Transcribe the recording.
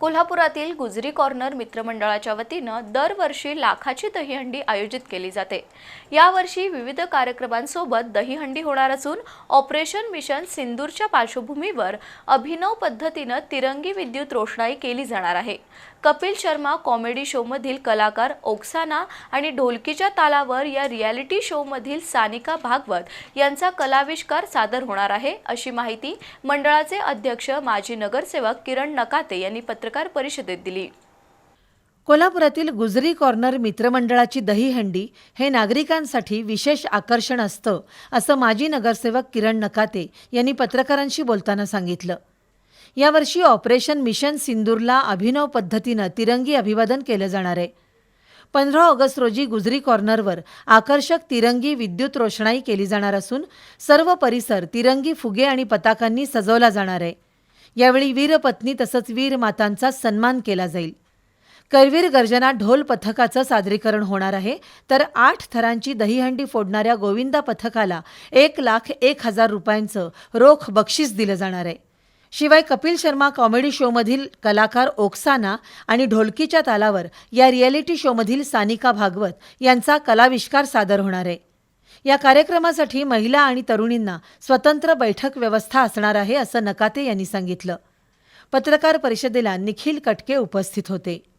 कोल्हापुरातील गुजरी कॉर्नर मित्रमंडळाच्या वतीनं दरवर्षी लाखाची दहीहंडी आयोजित केली जाते. यावर्षी विविध कार्यक्रमांसोबत दहीहंडी होणार असून ऑपरेशन मिशन सिंदूरच्या पार्श्वभूमीवर अभिनव पद्धतीनं तिरंगी विद्युत रोषणाई केली जाणार आहे. कपिल शर्मा कॉमेडी शोमधील कलाकार ओक्साना आणि ढोलकीच्या तालावर या रियालिटी शोमधील सानिका भागवत यांचा कलाविष्कार सादर होणार आहे अशी माहिती मंडळाचे अध्यक्ष माजी नगरसेवक किरण नकाते यांनी पत्रकार परिषदेत दिली. कोल्हापुरातील गुजरी कॉर्नर मित्रमंडळाची दहीहंडी हे नागरिकांसाठी विशेष आकर्षण असतं असं माजी नगरसेवक किरण नकाते यांनी पत्रकारांशी बोलताना सांगितलं. यावर्षी ऑपरेशन मिशन सिंदूरला अभिनव पद्धतीनं तिरंगी अभिवादन केलं जाणार आहे. पंधरा ऑगस्ट रोजी गुजरी कॉर्नरवर आकर्षक तिरंगी विद्युत रोषणाई केली जाणार असून सर्व परिसर तिरंगी फुगे आणि पताकांनी सजवला जाणार आहे. यावेळी वीरपत्नी तसंच वीर मातांचा सन्मान केला जाईल. करवीर गर्जना ढोल पथकाचं सादरीकरण होणार आहे. तर आठ थरांची दहीहंडी फोडणाऱ्या गोविंदा पथकाला एक लाख एक हजार रुपयांचं रोख बक्षीस दिलं जाणार आहे. शिवाय कपिल शर्मा कॉमेडी शोमधील कलाकार ओक्साना आणि ढोलकीच्या तालावर या रियालिटी शोमधील सानिका भागवत यांचा कलाविष्कार सादर होणार आहे. या कार्यक्रमासाठी महिला आणि तरुणींना स्वतंत्र बैठक व्यवस्था असणार आहे असं नकाते यांनी सांगितलं. पत्रकार परिषदेला निखिल कटके उपस्थित होते.